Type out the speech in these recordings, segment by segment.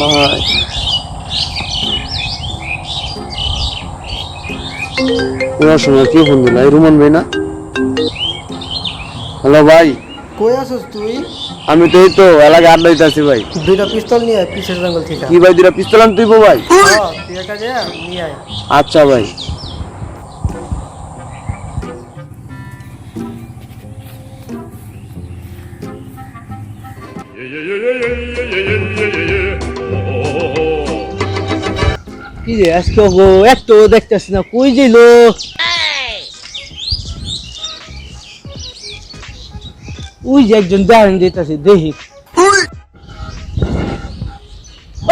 ভাই ওনার সময় কেউ ফোন দিল এই রুমন ভাই না হ্যালো ভাই কই আছিস তুই আমি তো এই তো এলাকায় আড্ডা দিতে আছি ভাই দুইটা পিস্তল নিয়ে আয় পিসের জঙ্গল থেকে কি ভাই দুটা পিস্তল আনতে হইবো ভাই হ্যাঁ, তুই একা যা নিয়ে আয় আচ্ছা ভাই কি রে আজকে গো একটু দেখতেছি না কই যাইল ওই যে একজন দেখেন দিতেছে দেখি।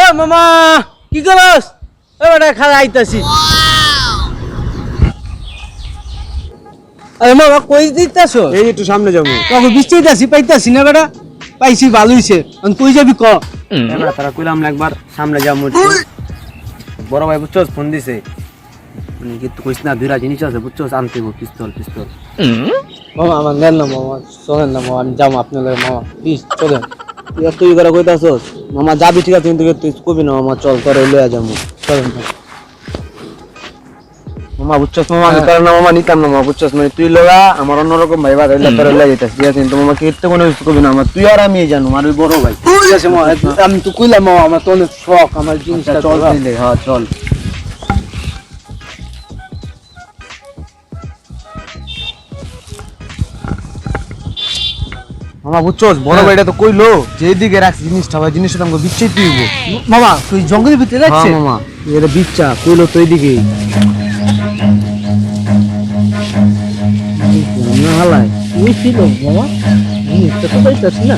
ও মামা কি করস? এবারে খালা আইতাছি। আরে মামা কই দিতেছ? এই একটু সামনে যাব। তখন বৃষ্টিতাছি পাইতাছি না বেটা? পাইছি ভালো হইছে। কই যাবি ক? তারা কইলাম একবার সামনে যাব। বড় ভাই বুঝছ ফোন দিছে। মানে কিন্তু কইস না, দুইটা জিনিস আছে বুঝছ আনতে গো পিস্তল পিস্তল। মামা, আমার নেন না, মামা। শোনেন না, মামা, আমি যাম আপনার লাগে মামা। প্লিজ, চলেন। তুই তুই করে কইতাছস মামা, যাবি, ঠিক আছে, কিন্তু তুই কবি না, মামা। চল, তোরে লইয়া যাব। চলেন। মামা বুঝছস মামা আমি হ্যাঁ। তোর মামা নিতাম না মামা বুঝছস মানে তুই লগা আমার অন্যরকম ভাই বাদ হইলে তোরে যেতাস ঠিক আছে কিন্তু মামা কিরতে কোনো কিছু কবি না আমার তুই আর আমি জানো আর ওই বড় ভাই। ঠিক আছে মামা আমি তো কইলাম মামা আমার তো অনেক শখ আমার জিনিসটা আচ্ছা, চল দিলে হ্যাঁ চল। মামা বুঝছস বড় হ্যাঁ। ভাইটা তো কইলো যেদিকে রাখছি জিনিসটা ভাই জিনিসটা আমাকে বিচ্ছেদ দিব। মামা তুই জঙ্গলের ভিতরে হ্যাঁ মামা এটা বিচ্ছা কইলো তো এইদিকে হালাই তুই ছিল মামা জিনিসটা তো পাইতাছি না।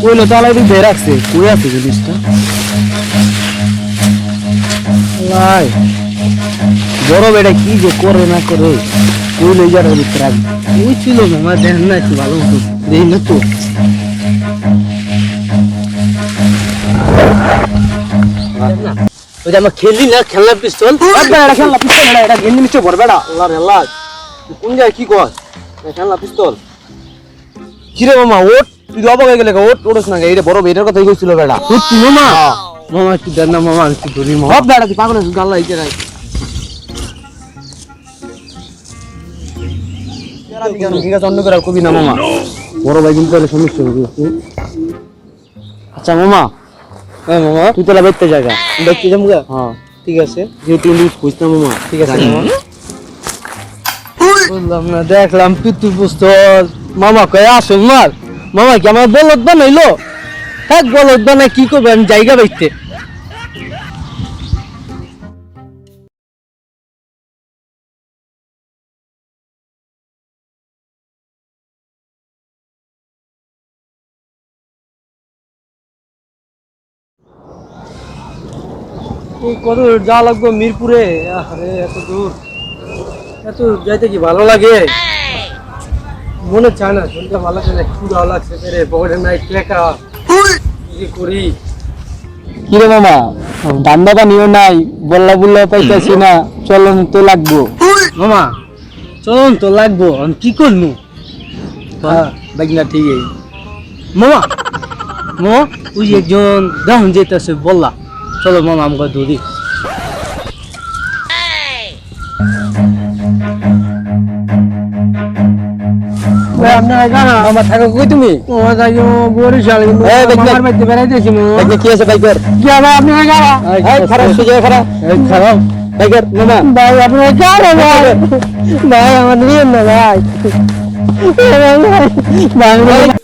কইলো তো আলাই দিয়ে রাখছে কই আছে জিনিসটা লাই বড় বেটা কি যে করে না করে কইলো যার ভিতরে রাখবে তুই ছিল মামা দেখ না একটু ভালো মতো। দেখি না তো। ওই যে আমরা খেলি না খেলনা পিস্তল। খেলনা পিস্তল এটা গেন্দি নিচে ভর বেটা আল্লাহ রে আল্লাহ। কোন জায়গায় কি কর? এটা খেলনা পিস্তল। কিরে মামা ওট? তুই অবাক হয়ে গেলে ওট? ওটস না এইটা বড় বেটার কথাই কইছিল বেটা। সত্যি মামা? মামা একটু দেন না মামা একটু ধরি মামা। সব বেটা তুই পাগল নাই ঠিক আছে অন্য করে কবি না মামা। বড় ভাই কিন্তু সমস্যা আচ্ছা মামা। হ্যাঁ মামা। তুই তাহলে জায়গা যাব? হ্যাঁ। ঠিক আছে। যেহেতু মামা। ঠিক আছে মামা। বললাম না, দেখলাম পিতুর পুস্তক মামা কয়ে আসল মার। মামা কি আমার বলদ বানাইলো? এক বলদ বানাই কি করবে? আমি জায়গা বাইতে কত যা লাগবে মিরপুরে। আরে এত দূর। এত যাইতে কি ভালো লাগে? মনে চায় না শরীরটা ভালো লাগে ভালো লাগছে রে পকেটে নাই টাকা কি করি? কিরে মামা ধান্দা পানিও নাই বল্লা বুল্লা পাইতেছি না চলন তো লাগবো। মামা চলুন তো লাগবো আমি কি করব হ্যাঁ দেখি না ঠিকই। মামা মামা ওই একজন দেখুন যেতেছে বললা। চলো মামা আমাকে ধরি আমার থাকো কই তুমি তোমার তাই বরিশাল মামার বাড়িতে বেড়াইতেছি কি আছে বাইকার কি আবার আপনারা গাড়া খারাপ সুযোগ খারাপ খারাপ বাইকার মামা ভাই আপনারা গাড়া ভাই ভাই আমার নিয়ে না ভাই ভাই